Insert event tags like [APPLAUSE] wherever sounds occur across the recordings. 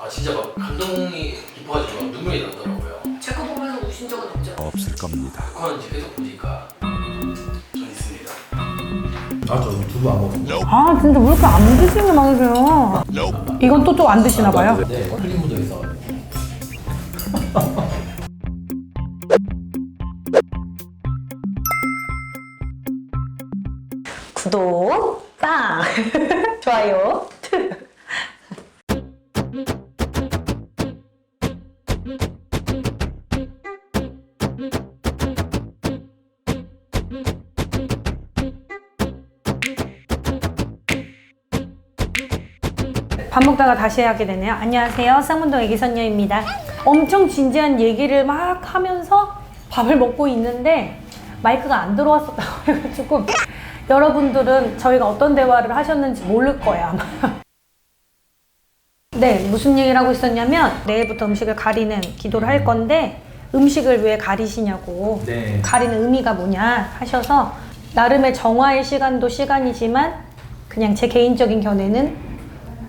아 진짜 막 감동이 깊어가지고 막 눈물이 나더라고요. 제 거 보면서 우신 적은 없죠? 없을 겁니다. 북한 이제 계속 보니까 전 있습니다. 아저 두부 안 먹어요. 아 진짜 왜 이렇게 안 드시는 게 많으세요? 이건 또좀안 드시나 봐요. 네, 크림 묻어 있어가지고. 구독, 빵, [LAUGHS] 좋아요. 밥 먹다가 다시 하게 되네요. 안녕하세요. 쌍문동 애기선녀입니다. 엄청 진지한 얘기를 막 하면서 밥을 먹고 있는데 마이크가 안 들어왔었다고 [LAUGHS] 해가지고 여러분들은 저희가 어떤 대화를 하셨는지 모를 거예요, 아마. [LAUGHS] 네, 무슨 얘기를 하고 있었냐면 내일부터 음식을 가리는 기도를 할 건데 음식을 왜 가리시냐고 네. 가리는 의미가 뭐냐 하셔서 나름의 정화의 시간도 시간이지만 그냥 제 개인적인 견해는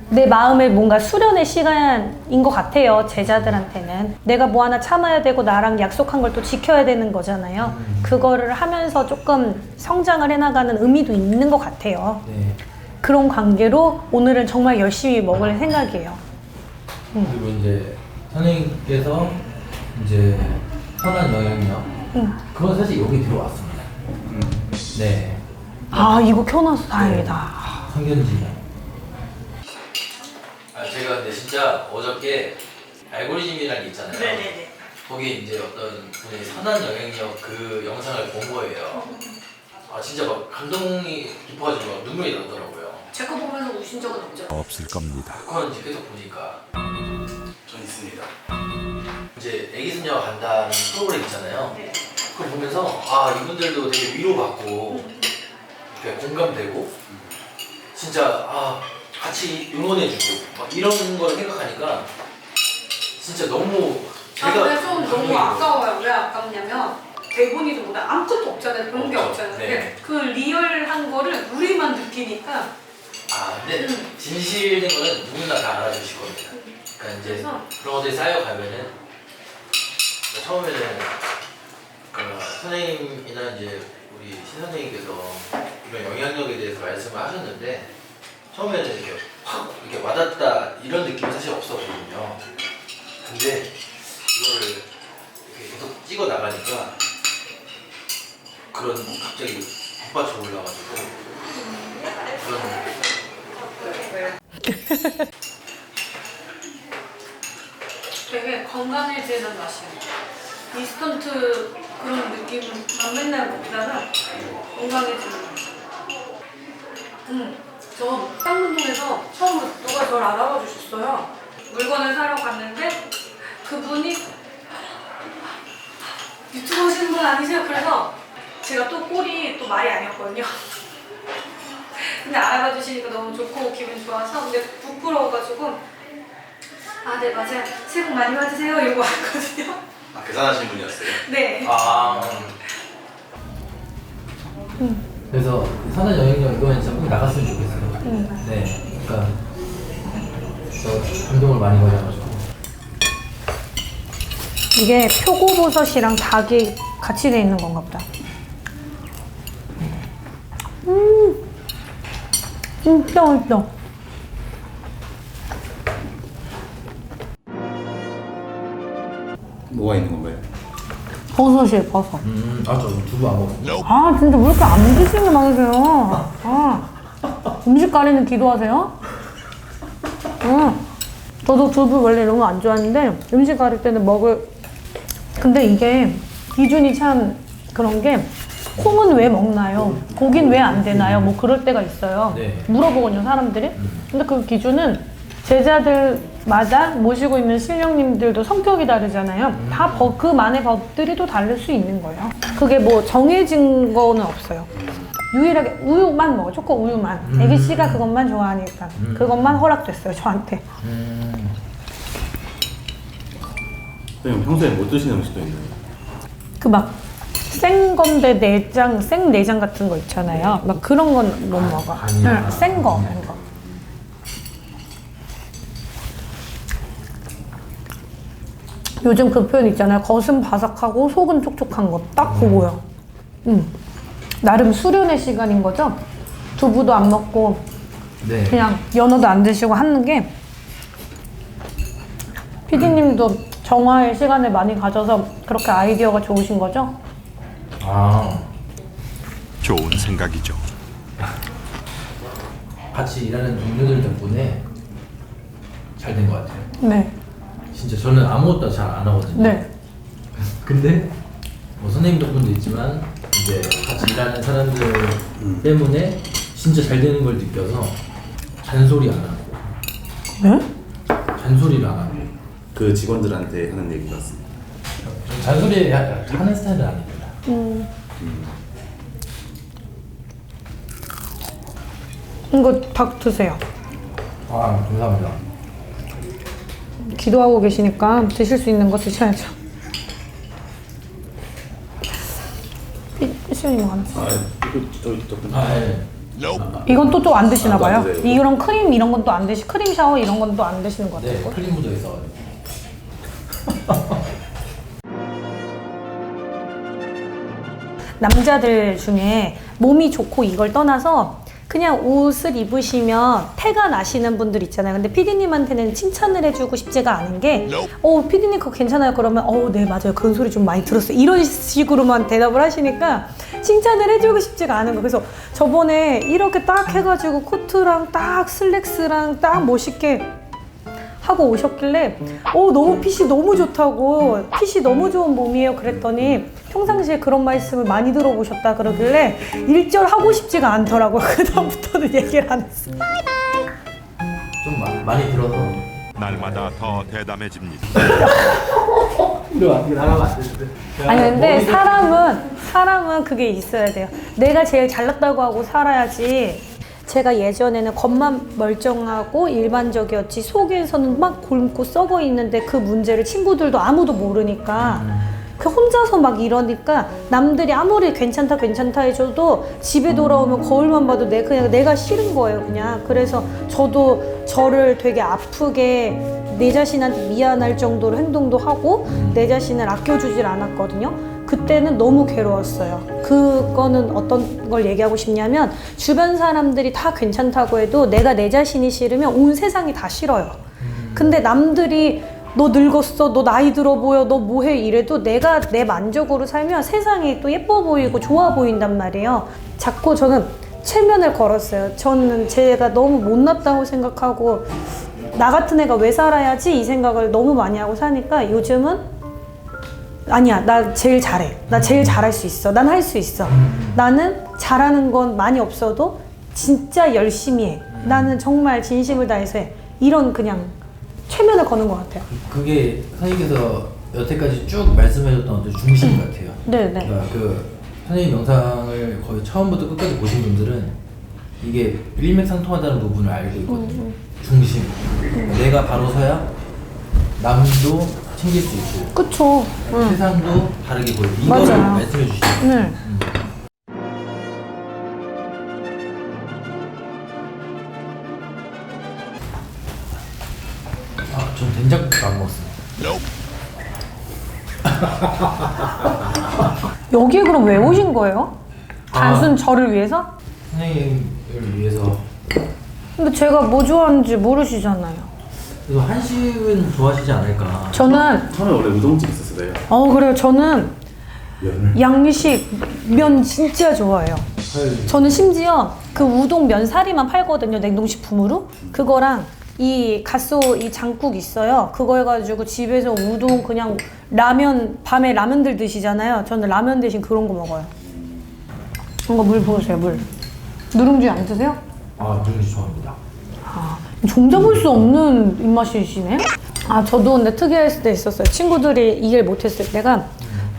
내 마음의 뭔가 수련의 시간인 것 같아요 제자들한테는. 내가 뭐 하나 참아야 되고 나랑 약속한 걸 또 지켜야 되는 거잖아요. 그거를 하면서 조금 성장을 해나가는 의미도 있는 것 같아요. 네. 그런 관계로 오늘은 정말 열심히 먹을 생각이에요. 그리고 이제 선생님께서 이제 선한 영향력. 응. 그건 사실 여기 들어왔습니다. 네. 아 이거 켜놔서 다행이다. 제가 근데 진짜 어저께 알고리즘이라는 게 있잖아요. 네네네. 거기에 이제 어떤 분의 선한 영향력 그 영상을 본 거예요. 아 진짜 막 감동이 깊어가지고 막 눈물이 나더라고요. 제 거 보면서 우신 적은 없죠? 없을 겁니다. 북한 이제 계속 보니까 전 있습니다. 이제 애기 수녀가 간다는 프로그램 있잖아요. 네. 그걸 보면서 아 이분들도 되게 위로받고 이렇게 공감되고 진짜 아 같이 응원해주고 막 이런 걸 생각하니까 진짜 너무 아, 제가 좀 너무 아까워요. 왜 아깝냐면 대본이도 뭐다 아무것도 없잖아요. 그런 게 없죠. 없잖아요. 네. 근데 그 리얼한 거를 우리만 느끼니까 아 근데 음. 진실된 거는 누구나 다 알아주실 겁니다. 그러니까 이제 그래서 그런 것들이 쌓여가면은 처음에는 그 선생님이나 이제 우리 신 선생님께서 이런 영향력에 대해서 말씀을 하셨는데 처음에는 이렇게 확 이렇게 와닿다 이런 느낌이 사실 없었거든요. 근데 이거를 이렇게 계속 찍어 나가니까 그런 갑자기 북받쳐 올라가지고 그런 되게 건강해지는 맛이에요. 인스턴트 그런 느낌만 맨날 먹다가 건강해지는 맛. 음, 저 쌍문동에서 처음 누가 저를 알아봐 주셨어요. 물건을 사러 갔는데 그분이 유튜브 하시는 분 아니세요? 그래서 제가 또 꼴이 또 말이 아니었거든요. 근데 알아봐 주시니까 너무 좋고 기분 좋아서 근데 부끄러워가지고 아 네 맞아요 새해 복 많이 받으세요 이러고 왔거든요 아, 계산하시는 분이었어요? 네 아, 그래서 선한 영향력 이거는 진짜 꼭 나갔으면 좋겠어요. 네. 그러니까 저 감동을 많이 받아가지고. 이게 표고버섯이랑 닭이 같이 돼 있는 건가 보다. 음, 진짜 맛있어. 뭐가 있는 건가요? 버섯이에요, 버섯. 음, 아 저 두부 안 먹어요. 아, 진짜 왜 이렇게 안 드시는 게 많으세요? 아, 음식 가리는 기도하세요? 응. 저도 두부 원래 이런 거 안 좋아하는데 음식 가릴 때는 먹을. 근데 이게 기준이 참 그런 게 콩은 왜 먹나요? 고긴 왜 안 되나요? 뭐 그럴 때가 있어요. 네. 물어보거든요, 사람들이. 근데 그 기준은 제자들마다 모시고 있는 신령님들도 성격이 다르잖아요. 다그 만의 법들이 또 다를 수 있는 거예요. 그게 뭐 정해진 거는 없어요. 유일하게 우유만 먹어, 초코 우유만. 애기 씨가 그것만 좋아하니까. 그것만 허락됐어요, 저한테. 음. 선생님 평소에 못 드시는 음식도 있나요? 그 막 생건데 내장, 생 내장 같은 거 있잖아요. 막 그런 건 못 먹어. 아니야. 응, 생거, 이런 거. 요즘 그 표현 있잖아요. 겉은 바삭하고 속은 촉촉한 거. 딱 그거요. 음. 나름 수련의 시간인 거죠. 두부도 안 먹고 네. 그냥 연어도 안 드시고 하는 게 피디님도 정화의 시간을 많이 가져서 그렇게 아이디어가 좋으신 거죠? 아 좋은 생각이죠. 같이 일하는 동료들 덕분에 잘 된 것 같아요. 네. 진짜 저는 아무것도 잘 안 하거든요. 네. 근데 뭐 선생님 덕분도 있지만 이제 같이 일하는 사람들 때문에 진짜 잘 되는 걸 느껴서 잔소리 안 하고 네? 잔소리를 안 하고 그 직원들한테 하는 얘기 같습니다. 저는 잔소리 하- 하는 스타일은 아닙니다. 음. 이거 닭 드세요. 아 감사합니다. 기도하고 계시니까 드실 수 있는 거 드셔야죠. 시원님 하나. 아, 이거 저 조금 아 예. 이건 또 또 안 드시나 아, 봐요. 이런 크림 이런 건 또 안 드시. 크림 샤워 이런 건 또 안 드시는 것 네 같아요. 크림 묻어 있어가지고. [LAUGHS] 남자들 중에 몸이 좋고 이걸 떠나서 그냥 옷을 입으시면 태가 나시는 분들 있잖아요. 근데 피디님한테는 칭찬을 해주고 싶지가 않은 게, 어, 피디님 그거 괜찮아요. 그러면, 어, 네, 맞아요. 그런 소리 좀 많이 들었어요. 이런 식으로만 대답을 하시니까 칭찬을 해주고 싶지가 않은 거. 그래서 저번에 이렇게 딱 해가지고 코트랑 딱 슬랙스랑 딱 멋있게 하고 오셨길래 어 너무 핏이 너무 좋다고 핏이 너무 좋은 몸이에요 그랬더니 평상시에 그런 말씀을 많이 들어보셨다 그러길래 일절 하고 싶지가 않더라고요. [LAUGHS] 그 다음부터는 얘기를 안 했어요. 좀 마, 많이 들어서. 날마다 더 대담해집니다. [LAUGHS] 이거 안 나가면 안 되는데. 아니 근데 사람은 사람은 그게 있어야 돼요. 내가 제일 잘났다고 하고 살아야지 제가 예전에는 겉만 멀쩡하고 일반적이었지 속에서는 막 곪고 썩어 있는데 그 문제를 친구들도 아무도 모르니까 그 혼자서 막 이러니까 남들이 아무리 괜찮다 괜찮다 해줘도 집에 돌아오면 거울만 봐도 내 그냥 내가 싫은 거예요 그냥. 그래서 저도 저를 되게 아프게 내 자신한테 미안할 정도로 행동도 하고 내 자신을 아껴주질 않았거든요. 그때는 너무 괴로웠어요. 그거는 어떤 걸 얘기하고 싶냐면 주변 사람들이 다 괜찮다고 해도 내가 내 자신이 싫으면 온 세상이 다 싫어요. 근데 남들이 너 늙었어, 너 나이 들어 보여, 너 뭐해 이래도 내가 내 만족으로 살면 세상이 또 예뻐 보이고 좋아 보인단 말이에요. 자꾸 저는 체면을 걸었어요. 저는 제가 너무 못났다고 생각하고 나 같은 애가 왜 살아야지 이 생각을 너무 많이 하고 사니까 요즘은 아니야 나 제일 잘해. 나 제일 잘할 수 있어. 난 할 수 있어. 나는 잘하는 건 많이 없어도 진짜 열심히 해. 나는 정말 진심을 다해서 해. 이런 그냥 최면을 거는 것 같아요. 그게 선생님께서 여태까지 쭉 말씀해줬던 어떤 중심 같아요. 네네. 그러니까 그 선생님 영상을 거의 처음부터 끝까지 보신 분들은 이게 일맥상통하다는 부분을 알고 있거든요. 중심. 내가 바로 서야 남도 챙길 수 있고 그쵸 응. 세상도 다르게 보이고 이거를 맞아요. 말씀해 주시죠. 네. 아, 전 된장국도 안 먹었어요. [LAUGHS] 여기에 그럼 왜 오신 거예요? 단순 저를 위해서? 선생님을 위해서 근데 제가 뭐 좋아하는지 모르시잖아요 그래서 한식은 좋아하시지 않을까. 저는 처음에 원래 우동집 있었어요. 어 그래요 저는 면을 양식 면 진짜 좋아해요 헐. 저는 심지어 그 우동 면사리만 팔거든요 냉동식품으로 그거랑 이 갓소 이 장국 있어요 그거 해가지고 집에서 우동 그냥 라면 밤에 라면들 드시잖아요 저는 라면 대신 그런 거 먹어요 이거 물 부으세요 물 누룽지 안 드세요? 아, 누룽지 좋아합니다. 아, 종잡을 수 없는 입맛이시네? 아, 저도 근데 특이할 때 있었어요. 친구들이 이해를 못했을 때가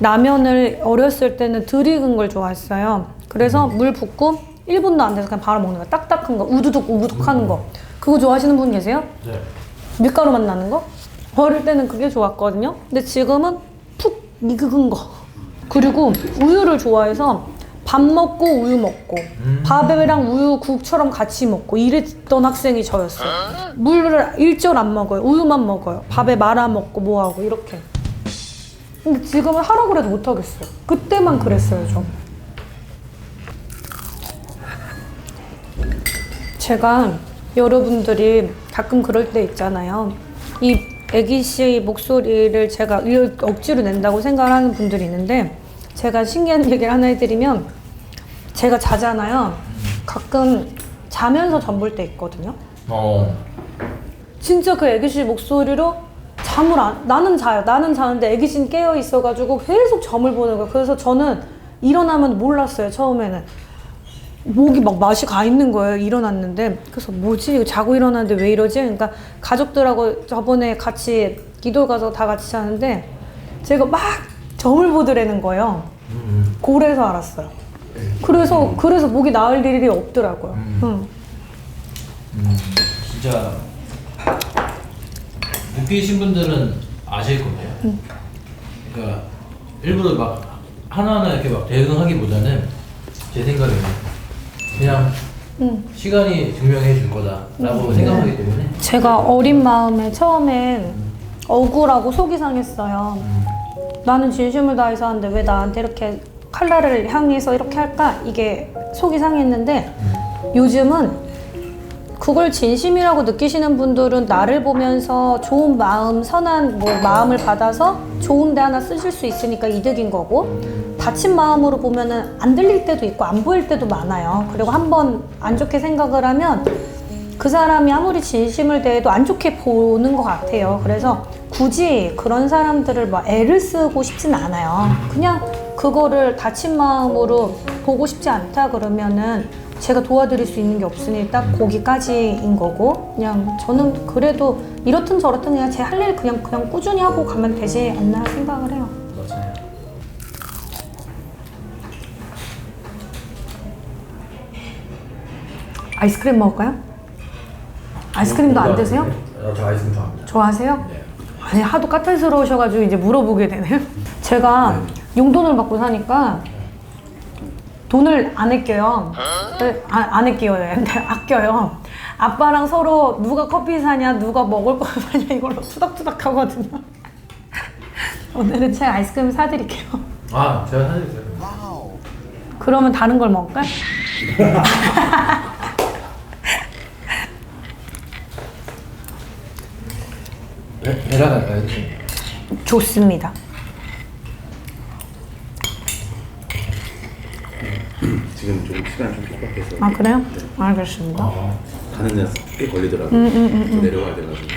라면을 어렸을 때는 덜 익은 걸 좋아했어요. 그래서 물 붓고 1분도 안 돼서 그냥 바로 먹는 거. 딱딱한 거, 우두둑 우두둑 하는 거. 그거 좋아하시는 분 계세요? 네. 밀가루 맛 나는 거? 어릴 때는 그게 좋았거든요. 근데 지금은 푹 익은 거. 그리고 우유를 좋아해서 밥 먹고 우유 먹고 밥이랑 우유 국처럼 같이 먹고 이랬던 학생이 저였어요. 물을 일절 안 먹어요. 우유만 먹어요. 밥에 말아 먹고 뭐 하고 이렇게. 근데 지금은 하라고 해도 못 하겠어요. 그때만 그랬어요, 좀. 제가 여러분들이 가끔 그럴 때 있잖아요. 이 애기 씨 목소리를 제가 이- 억지로 낸다고 생각하는 분들이 있는데 제가 신기한 얘기를 하나 해드리면 제가 자잖아요. 가끔 자면서 전볼 때 있거든요. 어. 진짜 그 애기 씨 목소리로 잠을 안 나는 자요. 나는 자는데 애기 씨는 깨어 있어가지고 계속 점을 보는 거예요. 그래서 저는 일어나면 몰랐어요. 처음에는 목이 막 맛이 가 있는 거예요. 일어났는데 그래서 뭐지 자고 일어났는데 왜 이러지? 그러니까 가족들하고 저번에 같이 기도 가서 다 같이 자는데 제가 막 점을 보더라는 거예요. 고래서 알았어요. 그래서 그래서 목이 나을 일이 없더라고요. 응. 음, 진짜 느끼신 분들은 아실 거예요. 그러니까 일부러 막 하나하나 이렇게 막 대응하기보다는 제 생각에는 그냥 응. 시간이 증명해 줄 거다라고 생각하기 때문에 제가 어린 마음에 처음엔 억울하고 속이 상했어요. 나는 진심을 다해서 하는데 왜 나한테 이렇게 칼날을 향해서 이렇게 할까? 이게 속이 상했는데 요즘은 그걸 진심이라고 느끼시는 분들은 나를 보면서 좋은 마음, 선한 뭐 마음을 받아서 좋은 데 하나 쓰실 수 있으니까 이득인 거고 다친 마음으로 보면은 안 들릴 때도 있고 안 보일 때도 많아요. 그리고 한번 안 좋게 생각을 하면 그 사람이 아무리 진심을 대해도 안 좋게 보는 것 같아요. 그래서 굳이 그런 사람들을 막 애를 쓰고 싶진 않아요. 그냥 그거를 다친 마음으로 보고 싶지 않다 그러면은 제가 도와드릴 수 있는 게 없으니 딱 거기까지인 거고 그냥 저는 그래도 이렇든 저렇든 그냥 제 할 일 그냥 그냥 꾸준히 하고 가면 되지 않나 생각을 해요. 맞아요. 아이스크림 먹을까요? 아이스크림도 안 드세요? 아, 저 아이스크림 좋아합니다. 좋아하세요? 네. 아니 하도 까탈스러우셔가지고 이제 물어보게 되네요. [LAUGHS] 제가 용돈을 받고 사니까 돈을 안 아껴요. 네, 안, 안 아껴요. 근데 아껴요. 아빠랑 서로 누가 커피 사냐, 누가 먹을 거 [LAUGHS] 사냐 이걸로 투닥투닥 하거든요. [LAUGHS] 오늘은 제가 아이스크림 사드릴게요. 아 제가 사드릴게요. 그러면 다른 걸 먹을까요? 배, 배라 갈까요? 좋습니다. 지금 좀 시간이 좀 촉박해서 아 그래요? 알겠습니다. 가는 데서 꽤 걸리더라고요. 저 내려가야 돼가지고.